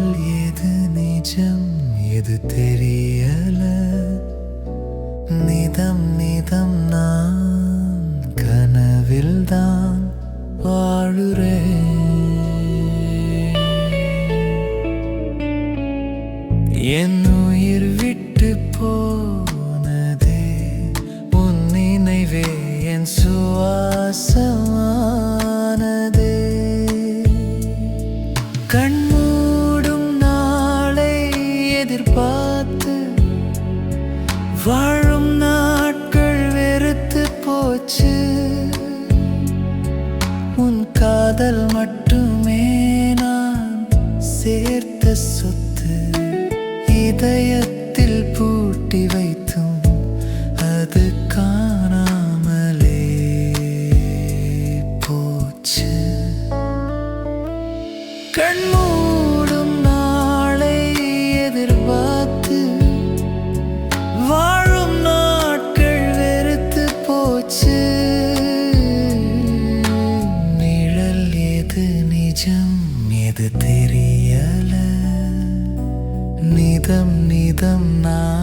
ஆனால் எது நிஜம் எது தெரியல? நிதம் நிதம் நான் கனவில் தான் வாழுறேன். என்ன பார்த்து வாழும் நாட்கள் வெறுத்து போச்சு. உன் காதல் மட்டுமே நான் சேர்த்த சொத்து. இதயத்தில் பூட்டி வைத்தும் அது காணாமலே போச்சு. கண்மூ நிஜம் எது தெரியல? நிதம் நிதம் நான்